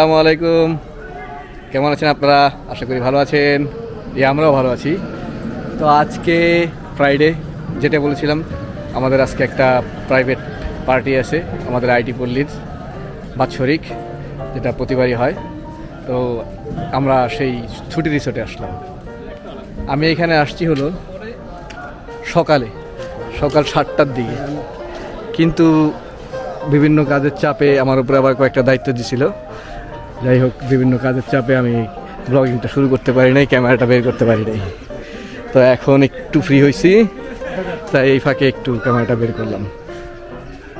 আসসালামু আলাইকুম। কেমন আছেন আপনারা? আশা করি ভালো আছেন। এই আমরাও ভালো আছি। তো আজকে ফ্রাইডে যেটা বলেছিলাম, আমাদের আজকে একটা প্রাইভেট পার্টি আছে, আমাদের আইটি পল্লীর বাৎসরিক, যেটা প্রতিবারই হয়। তো আমরা সেই ছুটি রিসোর্টে আসলাম। আমি এখানে আসছি হলো সকালে, সকাল সাতটার দিকে। কিন্তু বিভিন্ন কাজের চাপে আমার উপরে আবার কয়েকটা দায়িত্ব দিছিল। যাই হোক বিভিন্ন কাজের চাপে আমি ব্লগিংটা শুরু করতে পারি নাই ক্যামেরাটা বের করতে পারি নাই। তো এখন একটু ফ্রি হয়েছি তাই এই ফাঁকে একটু ক্যামেরাটা বের করলাম।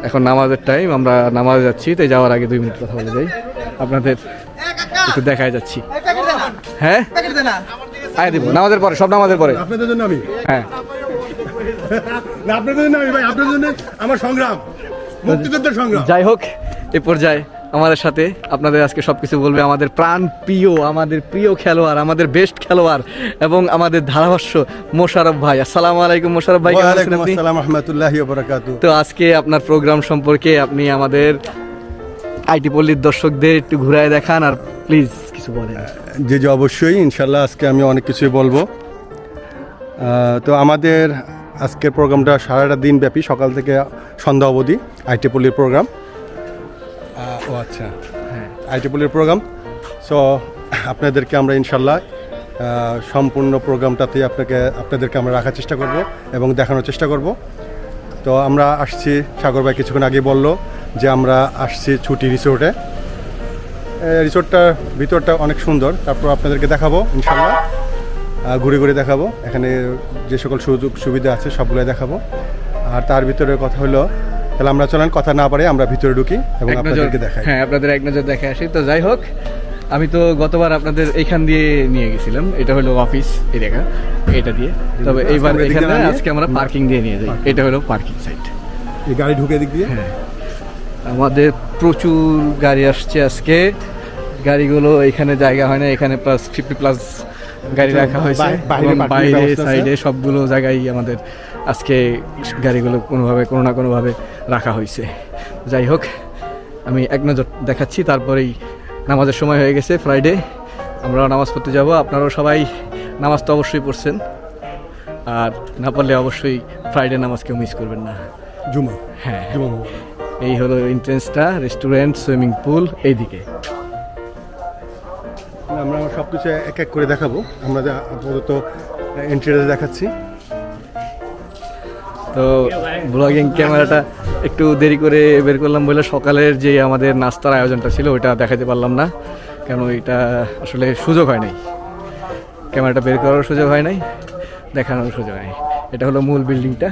এখন নামাজের টাইম আমরা নামাজে যাচ্ছি তাই যাওয়ার আগে দুই মিনিট কথা বলে যাই আপনাদের একটু দেখায় যাচ্ছি। হ্যাঁ? আয় দিব নামাজের পরে সব নামাজের পরে। আপনাদের জন্য আমি? হ্যাঁ। আপনাদের জন্য আমি ভাই আপনাদের জন্য আমার সংগ্রাম মুক্তিযুদ্ধের সংগ্রাম। যাই হোক এ পর্যায়ে আমাদের সাথে আপনাদের আজকে সব কিছু বলবে আমাদের প্রাণ প্রিয় আমাদের প্রিয় খেলোয়াড় আমাদের বেস্ট খেলোয়াড় এবং আমাদের ধারাভাষ্য মোশারফ ভাই। আসসালামু আলাইকুম মোশারফ ভাই তো আজকে আপনার প্রোগ্রাম সম্পর্কে আপনি আমাদের আইটি পল্লীর দর্শকদের একটু ঘুরায় দেখান আর প্লিজ কিছু বলেন। জি জি অবশ্যই ইনশাল্লাহ আজকে আমি অনেক কিছুই বলব। তো আমাদের আজকের প্রোগ্রামটা সারাটা দিন ব্যাপী সকাল থেকে সন্ধ্যা অবধি আইটি পল্লীর প্রোগ্রাম ও আচ্ছা। হ্যাঁ। IT programme. সো আপনাদেরকে আমরা ইনশাল্লাহ সম্পূর্ণ প্রোগ্রামটাতে আপনাকে আপনাদেরকে আমরা রাখার চেষ্টা করব এবং দেখানোর চেষ্টা করব। তো আমরা আসছি সাগর ভাই কিছুক্ষণ আগে বলল যে আমরা আসছি ছুটি রিসোর্টে। রিসোর্টটার ভিতরটা অনেক সুন্দর। তারপর আপনাদেরকে দেখাবো ইনশাল্লাহ। ঘুরে ঘুরে দেখাবো। এখানে যে সকল সুযোগ সুবিধা আছে সবগুলোই দেখাবো। আর তার ভিতরে কথা হলো তাহলে আমরা চলেন কথা না পারে আমরা ভিতরে ঢুকি এবং আপনাদেরকে দেখাই। হ্যাঁ আপনাদের এক নজর দেখে আসি। তো যাই হোক আমি তো গতবার আপনাদের এইখান দিয়ে নিয়ে গেছিলাম। এটা হলো অফিস এই দেখা এটা দিয়ে। তবে এইবার এখানে আজকে আমরা পার্কিং দিয়ে নিয়ে যাই। এটা হলো পার্কিং সাইট এই গাড়ি ঢুকে দিক দিয়ে? হ্যাঁ। আমাদের প্রচুর গাড়ি আসছে আজকে। গাড়িগুলো এখানে জায়গা হয় না এখানে প্লাস ফিফটি প্লাস গাড়ি রাখা হয়েছে। বাইরে সাইডে সবগুলো জায়গায় আমাদের আজকে গাড়িগুলো কোনোভাবে কোনো না কোনোভাবে রাখা হয়েছে। যাই হোক আমি এক নজর দেখাচ্ছি তারপরেই নামাজের সময় হয়ে গেছে ফ্রাইডে আমরাও নামাজ পড়তে যাব। আপনারাও সবাই নামাজ তো অবশ্যই পড়ছেন। আর না পারলে অবশ্যই ফ্রাইডে নামাজ কেউ মিস করবেন না। জুমা। হ্যাঁ। এই হলো এন্ট্রেন্সটা রেস্টুরেন্ট সুইমিং পুল এইদিকে। আমরা সব কিছু এক এক করে দেখাবো। আমরা যা আপাতত এন্ট্রিটা দেখাচ্ছি। তো ব্লগিং ক্যামেরাটা একটু দেরি করে বের করলাম বলে সকালের যে আমাদের নাস্তার আয়োজনটা ছিল, ওইটা দেখাতে পারলাম না। কেন এটা আসলে সুযোগ হয় নাই। ক্যামেরাটা বের করার সুযোগ হয় নাই দেখানোর সুযোগ হয় এটা হলো মূল বিল্ডিংটা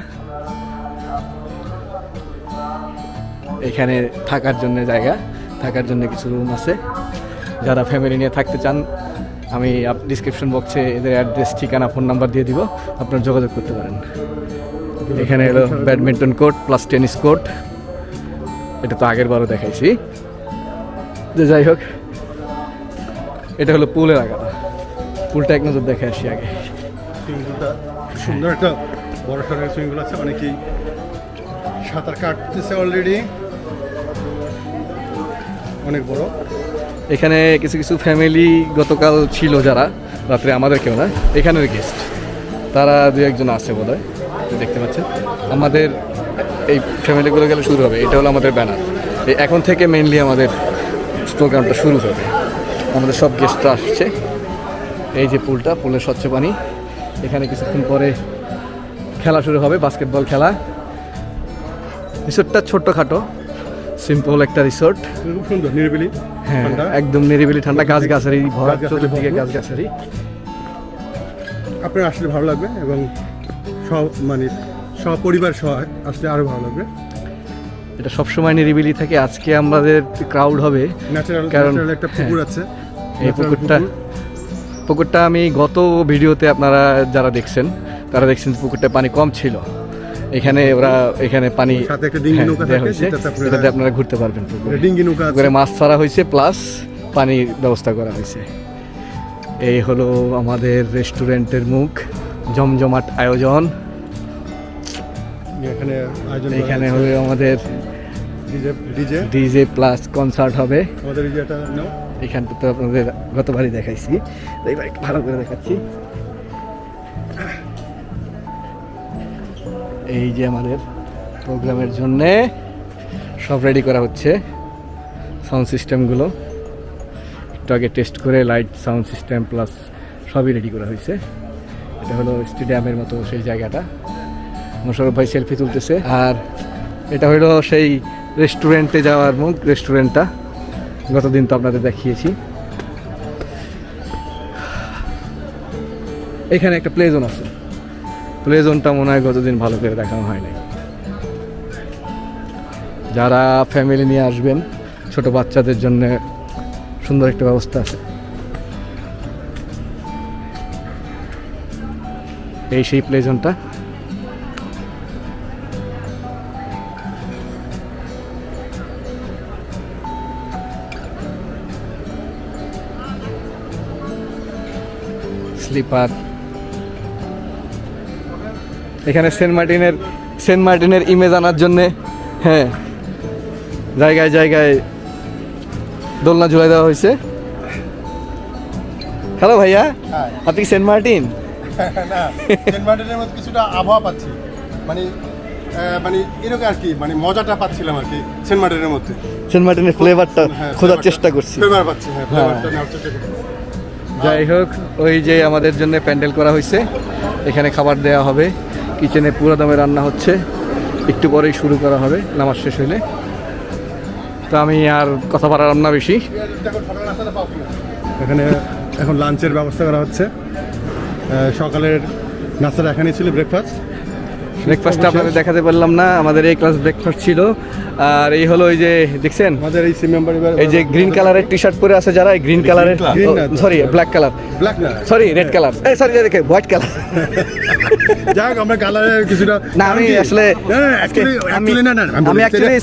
এখানে থাকার জন্য জায়গা, থাকার জন্য কিছু রুম আছে। যারা ফ্যামিলি নিয়ে থাকতে চান, আমি ডিসক্রিপশন বক্সে এদের অ্যাড্রেস ঠিকানা ফোন নাম্বার দিয়ে দিব। আপনারা যোগাযোগ করতে পারেন। এখানে হলো badminton court plus tennis court. এটা তো আগের বারও দেখাইছি। যে যাই হোক এটা হলো পুলের আগা পুলটা এক নজর দেখে আসি আগে। সুন্দর একটা বড় সড়কের সুইমিং পুল আছে অনেকেই সাঁতার কাটতেছে অলরেডি অনেক বড়। এখানে কিছু কিছু ফ্যামিলি গতকাল ছিল যারা রাত্রে আমাদের কেউ না এখানের গেস্ট তারা দু একজন আছে বোধ হয় দেখতে পাচ্ছেন। আমাদের এই ফ্যামিলিগুলো গেলে শুরু হবে। এটা হলো আমাদের ব্যানার এখন থেকে মেনলি আমাদের প্রোগ্রামটা শুরু হবে। আমাদের সব গেস্টরা আসছে। এই যে পুলটা পুলের স্বচ্ছ পানি। এখানে কিছুক্ষণ পরে খেলা শুরু হবে বাস্কেটবল খেলা। রিসোর্টটা ছোট্টখাটো। সিম্পল একটা রিসোর্ট খুব সুন্দর নিরিবিলি হ্যাঁ একদম নিরিবিলি ঠান্ডা গাছ গাছারি ভরা চতুর্দিকে গাছ গাছারি আপনার আসলে ভালো লাগবে এবং মানে সপরিবার সহ আসলে আরও ভালো লাগবে। এটা সবসময় নিরিবিলি থাকে আজকে আমাদের ক্রাউড হবে। ন্যাচারাল কারণ- একটা পুকুর আছে। এই পুকুরটা পুকুরটা আমি গত ভিডিওতে আপনারা যারা দেখছেন তারা দেখছেন পুকুরটা পানি কম ছিল। এখানে ওরা এখানে পানি সাথে হ্যাঁ। আপনারা- এটাতে আপনারা ঘুরতে পারবেন ডিঙ্গি নৌকা পুকুরে মাছ ছাড়া হয়েছে প্লাস পানির ব্যবস্থা করা হয়েছে। এই হলো আমাদের রেস্টুরেন্টের মুখ। জমজমাট আয়োজন। এখানে আয়োজন এখানে। হলো আমাদের ডিজে ডিজে? প্লাস কনসার্ট হবে। আমাদের এখানটা তো আপনাদের গতবারই দেখাইছি। তো এবার একটু ভালো করে দেখাচ্ছি। এই যে আমাদের প্রোগ্রামের জন্যে সব রেডি করা হচ্ছে সাউন্ড সিস্টেমগুলো একটু আগে টেস্ট করে লাইট সাউন্ড সিস্টেম প্লাস সবই রেডি করা হয়েছে। এটা হলো স্টেডিয়ামের মতো সেই জায়গাটা। মোশারফ ভাই সেলফি তুলতেছে। আর এটা হলো সেই রেস্টুরেন্টে যাওয়ার মুখ রেস্টুরেন্টটা গতদিন তো আপনাদের দেখিয়েছি। এখানে একটা প্লে জোন আছে। প্লে জোনটা মনে হয় গতদিন ভালো করে দেখানো হয়নি যারা ফ্যামিলি নিয়ে আসবেন, ছোট বাচ্চাদের জন্য সুন্দর একটা ব্যবস্থা আছে। এই সেই প্লে জোনটা স্লিপার এখানে সেন্ট মার্টিনের সেন্ট মার্টিনের ইমেজ আনার জন্যে হ্যাঁ জায়গায় জায়গায় দোলনা ঝুলাই দেওয়া হয়েছে। হ্যালো ভাইয়া, আপনি সেন্ট মার্টিন? না সেন্ট মার্টিনের মধ্যে কিছুটা আবহাওয়া পাচ্ছি। মানে মানে এরকম আর কি মানে মজাটা পাচ্ছিলাম আর কি সেন্ট মার্টিনের মধ্যে। সেন্ট মার্টিনের ফ্লেভারটা হ্যাঁ, খোঁজার চেষ্টা করছি। Flavor পাচ্ছি হ্যাঁ হ্যাঁ। ফ্লেভারটা নেওয়ার চেষ্টা করছি। যাই হোক ওই যে আমাদের জন্য প্যান্ডেল করা হয়েছে এখানে খাবার দেওয়া হবে। কিচেনে পুরো দামে রান্না হচ্ছে। একটু পরেই শুরু করা হবে নামাজ শেষ হইলে। তো আমি আর কথা বাড়ালাম না বেশি। এখানে এখন লাঞ্চের ব্যবস্থা করা হচ্ছে। সকালের নাস্তাটা এখানেই ছিল ব্রেকফাস্ট ব্রেকফাস্টটা আপনাদের দেখাতে পারলাম না আমাদের এই ক্লাস ব্রেকফাস্ট ছিল। আর এই হলো ওই যে দেখছেন? আমাদের এই সিম মেম্বার এই যে গ্রিন কালারের টি শার্ট পরে আছে যারা গ্রিন কালারের। সরি ব্ল্যাক কালার ব্ল্যাক না সরি রেড কালার এই সরি দেখে হোয়াইট কালার যাক আমরা কালারের কিছুটা না আমি আসলে আমি actually না, না, আমি অ্যাকচুয়ালি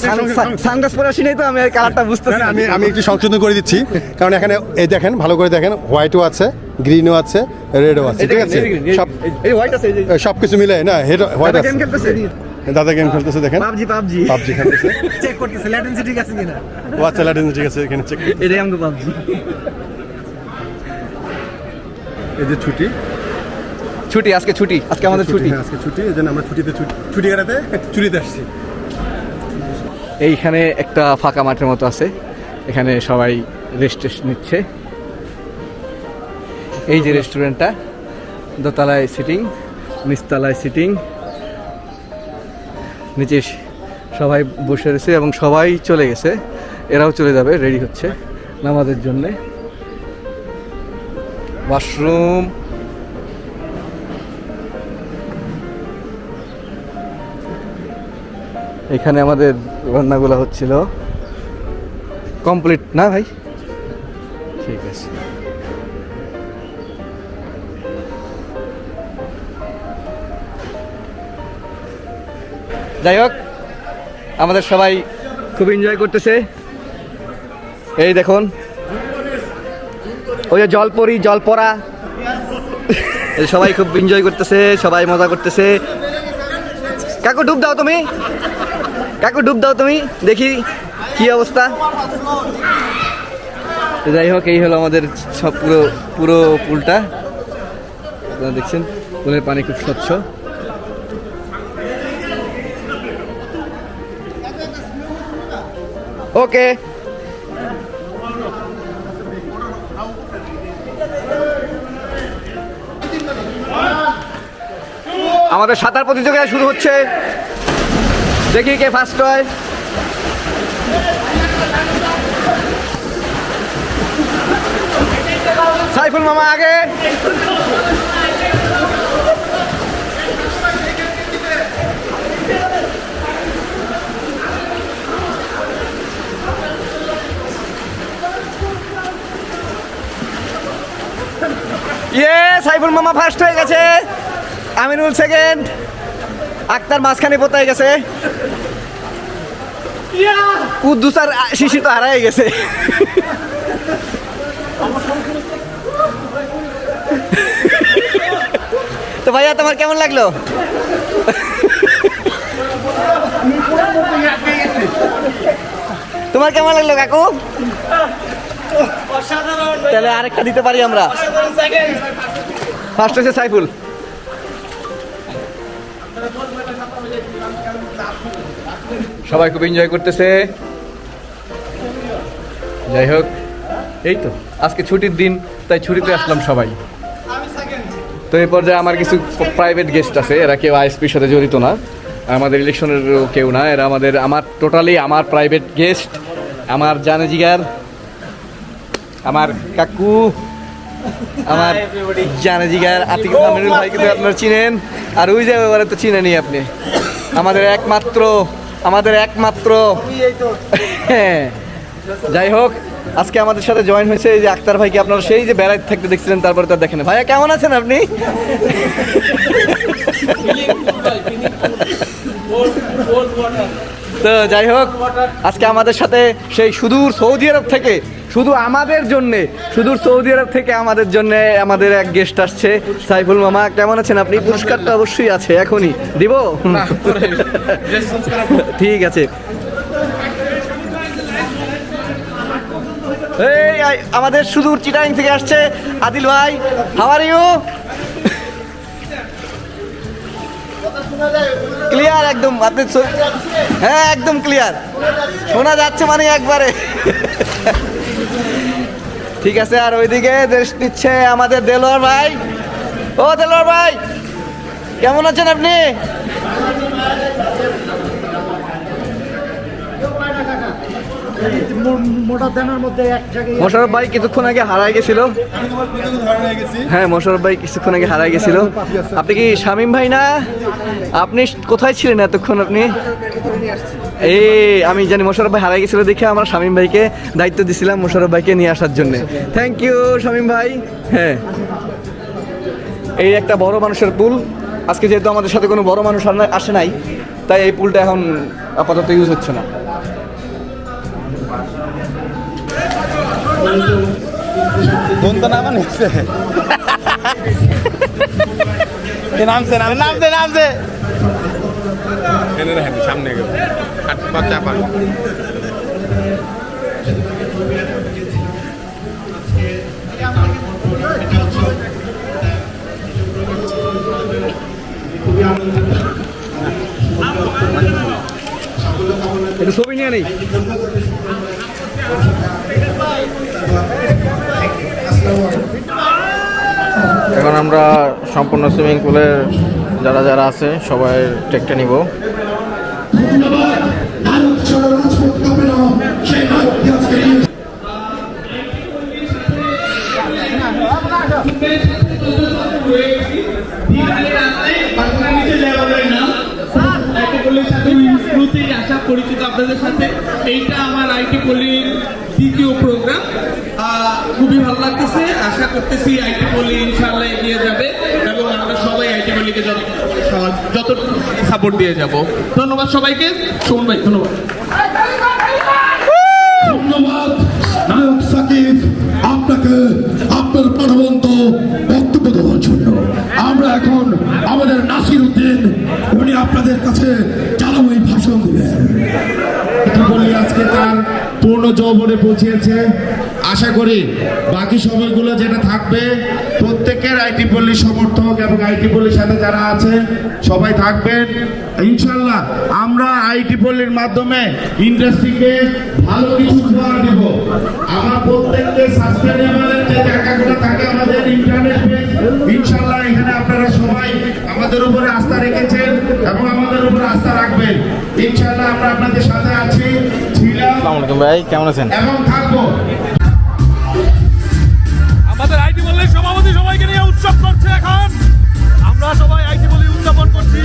সানগ্লাস পরে আসি নাই তো আমি কালারটা না আমি আমি একটু সংশোধন করে দিচ্ছি কারণ এখানে এই দেখেন ভালো করে দেখেন হোয়াইটও আছে। গ্রিনও আছে রেডও আছে ঠিক আছে? সব এই হোয়াইট আছে সব কিছু মিলে না হেড হোয়াইট দাদা আছে। দাদা গেম খেলতেছে দেখেন। PUBG PUBG. পাবজি খেলতেছে। চেক করতেছে ল্যাটেন্সি ঠিক আছে কিনা? ও আচ্ছা লাটেন ঠিক আছে এখানে চেক এটাই আমাকে পাবজি। এই যে ছুটি। ছুটি আজকে ছুটি আজকে আমাদের ছুটি হ্যাঁ, আজকে ছুটি এই জন্য আমরা ছুটিতে ছুটি- ছুটি কাটাতে ছুটিতে আসছি। এইখানে একটা ফাঁকা মাঠের মতো আছে। এখানে সবাই রেস্ট টেস্ট নিচ্ছে। এই যে রেস্টুরেন্টটা দোতলায় সিটিং নিচতলায় সিটিং নিচে সবাই বসে রয়েছে এবং সবাই চলে গেছে। এরাও চলে যাবে রেডি হচ্ছে নামাজের জন্যে। ওয়াশরুম এখানে আমাদের রান্নাগুলো হচ্ছিল। কমপ্লিট না ভাই? ঠিক আছে। যাই হোক, আমাদের সবাই খুব এনজয় করতেছে। এই দেখুন, ওই যে জল পরি জল পড়া এই সবাই খুব এনজয় করতেছে, সবাই মজা করতেছে। কাকু, ডুব দাও তুমি। কাকু, ডুব দাও তুমি, দেখি কি অবস্থা। যাই হোক, এই হলো আমাদের সব পুরো পুরো পুলটা। আপনারা দেখছেন, পুলের পানি খুব স্বচ্ছ। ওকে। আমাদের সাঁতার প্রতিযোগিতা শুরু হচ্ছে। দেখি কে ফার্স্ট হয়। সাইফুল মামা আগে। ইয়ে সাইফুল মামা ফার্স্ট হয়ে গেছে। আমিনুল সেকেন্ড আক্তার মাঝখানে পোতায় গেছে। কুদ্দুস আর শিশি তো হারাই গেছে। তো ভাইয়া, তোমার কেমন লাগল? তোমার কেমন লাগল, কাকু? তাহলে আরেকটা দিতে পারি আমরা? ফার্স্ট হচ্ছে সাইফুল। সবাই খুব এনজয় করতেছে। যাই হোক এই তো আজকে ছুটির দিন তাই ছুটিতে আসলাম সবাই। তো এই পর্যায়ে আমার কিছু প্রাইভেট গেস্ট আছে এরা কেউ আইএসপির সাথে জড়িত না। আমাদের ইলেকশনেরও কেউ না এরা আমাদের আমার টোটালি আমার প্রাইভেট গেস্ট আমার জানে জিগার আমার কাকু আমার জানে জিগার আতিক আমিনুল ভাইকে তো আপনারা চিনেন। আর ওই যে ওরা তো চিনেনি আপনি। আমাদের একমাত্র আমাদের একমাত্র। হ্যাঁ। যাই হোক আজকে আমাদের সাথে জয়েন হয়েছে এই যে আক্তার ভাইকে। আপনারা সেই যে বেড়াইতে থাকতে দেখছিলেন তারপরে তার দেখেন ভাইয়া কেমন আছেন আপনি? তো যাই হোক, আজকে আমাদের সাথে সেই সুদূর সৌদি আরব থেকে, শুধু আমাদের জন্যে, সুদূর সৌদি আরব থেকে আমাদের জন্য আমাদের এক গেস্ট আসছে, সাইফুল মামা। কেমন আছেন আপনি? পুরস্কারটা অবশ্যই আছে, এখনই। দিব? ঠিক আছে। এই আমাদের সুদূর চিটাং থেকে আসছে আদিল ভাই। হাওয়ার ইউ ক্লিয়ার একদম, আপনি হ্যাঁ একদম ক্লিয়ার শোনা যাচ্ছে মানে একবারে। ঠিক আছে, আর ওইদিকে দেশ নিচ্ছে আমাদের দেলোয়ার ভাই। ও দেলোয়ার ভাই, কেমন আছেন আপনি মোটা দানার মধ্যে এক জায়গায় মোশারফ ভাই কিছুক্ষণ আগে হারাই গেছিল। হ্যাঁ মোশারফ ভাই কিছুক্ষণ আগে হারাই গেছিল। আপনি কি শামীম ভাই না? আপনি কোথায় ছিলেন এতক্ষণ আপনি? এই, আমি জানি মোশারফ ভাই হারাই গেছিল দেখে আমরা শামীম ভাইকে দায়িত্ব দিছিলাম মোশারফ ভাইকে নিয়ে আসার জন্য। থ্যাংক ইউ শামীম ভাই। হ্যাঁ। এই একটা বড় মানুষের পুল। আজকে যেহেতু আমাদের সাথে কোনো বড় মানুষ আসে নাই, তাই এই পুলটা এখন আপাতত ইউজ হচ্ছে না। তো নাম নিচ্ছে নামছে নামছে নামছে। সামনে গেল। বাচ্চা পান একটু ছবি নিয়ে নেই? এখন আমরা সম্পূর্ণ সুইমিং পুলের যারা যারা আছে, সবাই টেকটা নিব। আপনাদের সাথে। এইটা আমার আইটি পল্লীর দ্বিতীয় প্রোগ্রাম। খুবই ভালো লাগতেছে। আশা করতেছি আইটি পল্লী ইনশাল্লাহ এগিয়ে যাবে এবং আমরা সবাই আইটি পল্লীকে যত সাপোর্ট দিয়ে যাব। ধন্যবাদ সবাইকে। সোমন ভাই, ধন্যবাদ। ধন্যবাদ, নায়ক সাকিব, আপনাকে আপনার প্রাণবন্ত বক্তব্য দেওয়ার জন্য। আমরা এখন আমাদের নাসির উদ্দিন, উনি আপনাদের কাছে জ্বালাময়ী ভাষণ দেবেন। পূর্ণ যৌবনে পৌঁছেছে আশা করি বাকি সময়গুলো যেটা থাকবে, প্রত্যেকের আইটি পল্লী সমর্থক এবং আইটি পল্লীর সাথে যারা আছে, সবাই থাকবেন। ইনশাল্লাহ আমরা আইটি পল্লীর মাধ্যমে ইন্ডাস্ট্রিকে ভালো কিছু উপহার দেব। আমার প্রত্যেককে সাস্টেনেবলের যে জায়গাগুলো থাকে আমাদের ইন্টারনেট ইনশাল্লাহ এখানে আপনারা সবাই আমাদের উপরে আস্থা রেখেছেন এবং আমাদের উপরে আস্থা রাখবেন। ইনশাল্লাহ আমরা আপনাদের সাথে আছি। আসসালামু আলাইকুম ভাই কেমন আছেন? এবং থাকব। আমাদের আইটি বললে সভাপতি সবাইকে নিয়ে উৎসব করছে এখন। আমরা সবাই আইটি বলে উদযাপন করছি।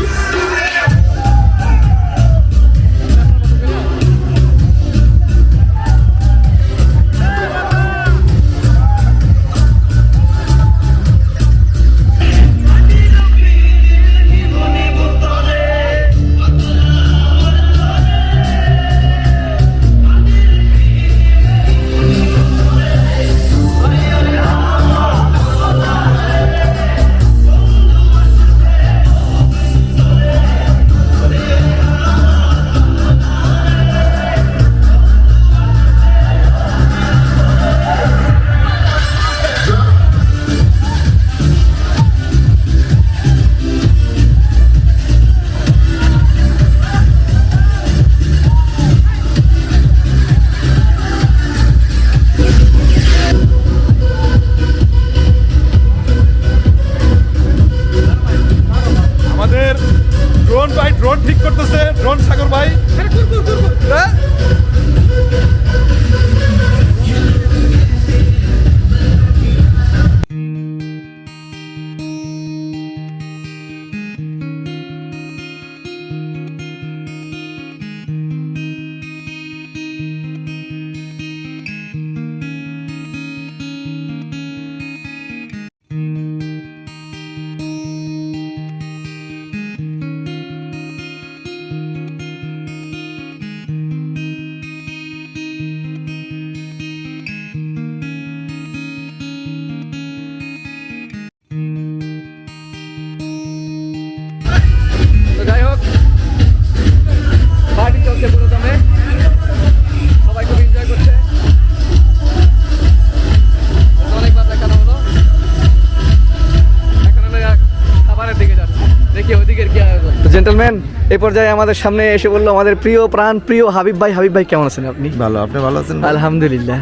চেয়ারম্যান এই পর্যায়ে আমাদের সামনে এসে বলল আমাদের প্রিয় প্রাণ প্রিয় হাবিব ভাই। হাবিব ভাই কেমন আছেন আপনি? ভালো আপনি ভালো আছেন আলহামদুলিল্লাহ।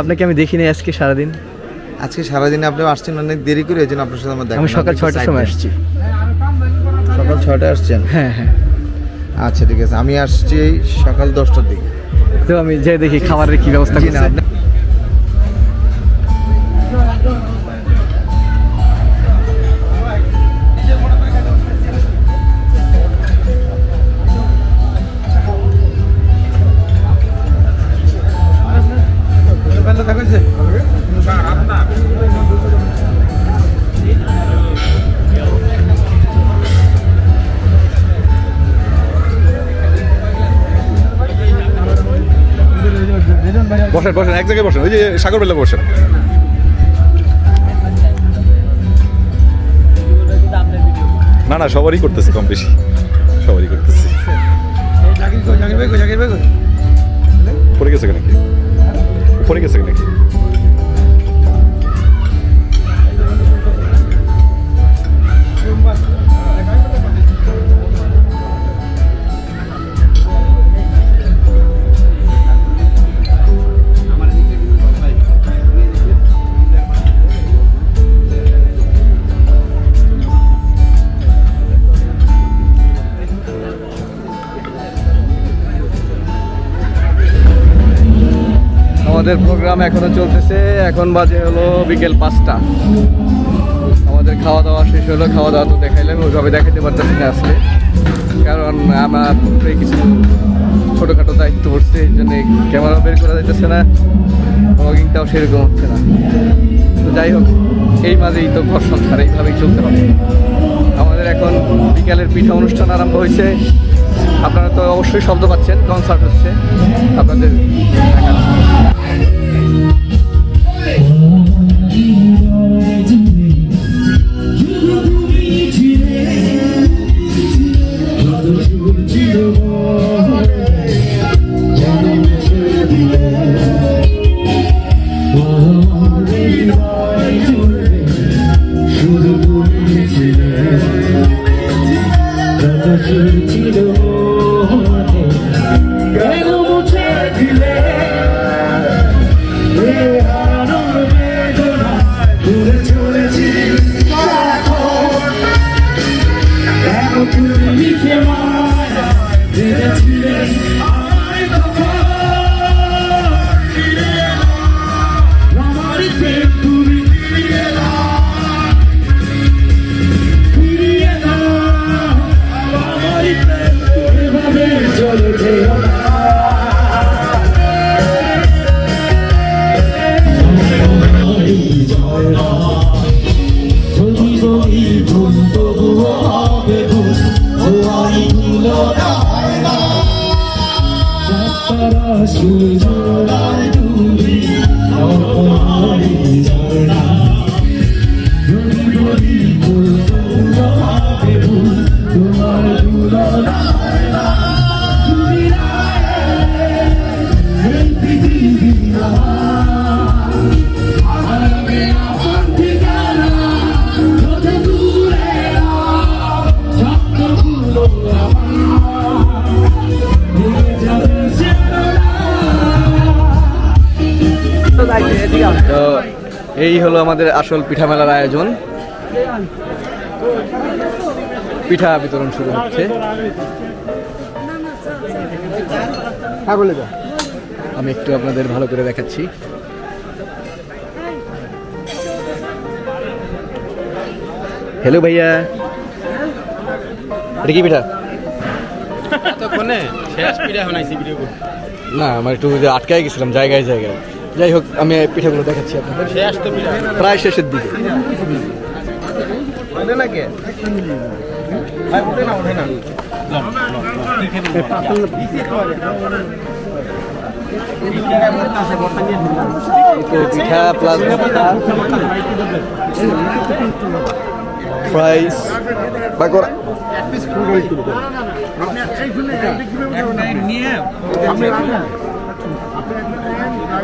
আপনাকে আমি দেখিনি আজকে সারাদিন। আজকে সারাদিনে আপনি আসছেন অনেক দেরি করে এই জন্য আপনার সাথে আমার দেখা আমি সকাল ছয়টার সময় আসছি। সকাল ছয়টায় আসছেন? হ্যাঁ হ্যাঁ। আচ্ছা ঠিক আছে। আমি আসছি সকাল দশটার দিকে। তো আমি যাই দেখি খাবারের কি ব্যবস্থা করছে। বসেন ওই যে সাগর বেলা বসেন। না না সবারই করতেছি কম বেশি। সবারই করতেছে। পড়ে গেছে নাকি? পড়ে গেছে নাকি? আমাদের প্রোগ্রাম এখনও চলতেছে। এখন বাজে হলো বিকেল পাঁচটা। আমাদের খাওয়া দাওয়া শেষ হলো খাওয়া দাওয়া তো দেখাইলাম, ওইভাবে দেখাতে পারতেছি না আজকে। কারণ আমার কিছু ছোটোখাটো দায়িত্ব পড়ছে, এই জন্য ক্যামেরা বের করা যাইতেছে না ব্লগিংটাও সেরকম হচ্ছে না। তো যাই হোক, এই মাঝেই তো ঘর সংসার, এইভাবেই চলতে হবে। আমাদের এখন বিকালের পিঠা অনুষ্ঠান আরম্ভ হয়েছে। আপনারা তো অবশ্যই শব্দ পাচ্ছেন কনসার্ট হচ্ছে। আপনাদের তো এই হলো আমাদের আসল পিঠা মেলার আয়োজন। পিঠা বিতরণ শুরু হচ্ছে। আমি একটু আপনাদের ভালো করে দেখাচ্ছি। হ্যালো ভাইয়া। এটা কি পিঠা? না আমার একটু আটকায় গেছিলাম জায়গায় জায়গায়। যাই হোক আমি পিঠাগুলো দেখাচ্ছি আপনাদের প্রায় শেষের দিকে পিঠা প্লাস ফ্রাইস বাকরা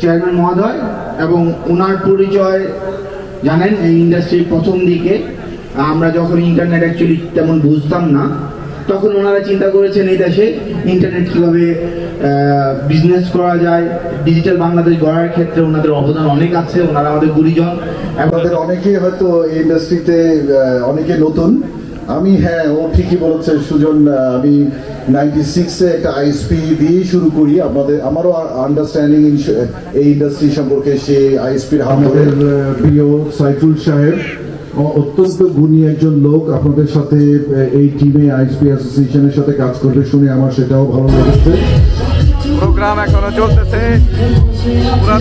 চেয়ারম্যান মহোদয় এবং ওনার পরিচয় জানেন এই ইন্ডাস্ট্রির প্রথম দিকে। আমরা যখন ইন্টারনেট অ্যাকচুয়ালি তেমন বুঝতাম না, তখন ওনারা চিন্তা করেছেন এই দেশে ইন্টারনেট কীভাবে বিজনেস করা যায় ডিজিটাল বাংলাদেশ গড়ার ক্ষেত্রে ওনাদের অবদান অনেক আছে, ওনারা আমাদের গুরুজন। আমাদের অনেকেই হয়তো এই ইন্ডাস্ট্রিতে অনেকে নতুন। আমি হ্যাঁ ও ঠিকই বলেছে, সুজন আমি নাইনটি সিক্সে একটা আইএসপি দিয়েই শুরু করি। আমাদের আমারও আন্ডারস্ট্যান্ডিং এই ইন্ডাস্ট্রি সম্পর্কে সে আইএসপির আমাদের প্রিয় সাইফুল সাহেব অত্যন্ত গুণী একজন লোক। আপনাদের সাথে এই টিমে আইএসপি অ্যাসোসিয়েশনের সাথে কাজ করবে শুনে আমার সেটাও ভালো লেগেছে। প্রোগ্রাম এখনও চলতেছে। পুরা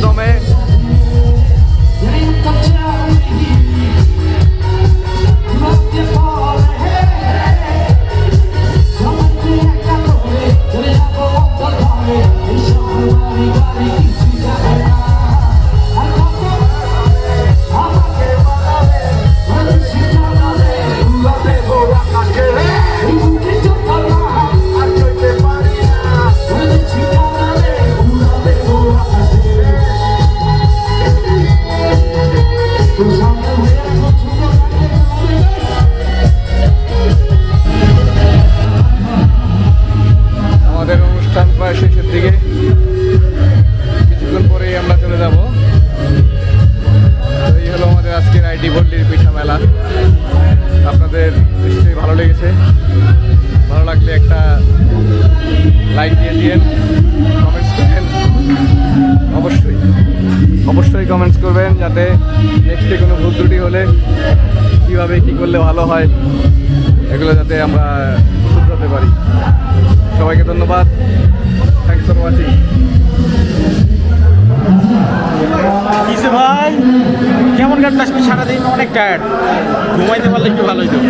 আমাদের প্রায় শেষের দিকে কিছুক্ষণ পরেই আমরা চলে যাব। এই হলো আমাদের আজকের আইটি পল্লীর পিঠা মেলা। আপনাদের নিশ্চয়ই ভালো লেগেছে। ভালো লাগলে একটা লাইক দিয়ে দিয়েন কমেন্টস করবেন অবশ্যই অবশ্যই কমেন্টস করবেন যাতে নেক্সটে কোনো ভুল ত্রুটি হলে কীভাবে কী করলে ভালো হয়, এগুলো যাতে আমরা শুধরাতে পারি। সবাইকে ধন্যবাদ। থ্যাংকস ফর ওয়াচিং কিসে ভাই? কেমন কাটলো আজকে সারাদিন? অনেক টায়ার্ড ঘুমাইতে পারলে একটু ভালোই হতো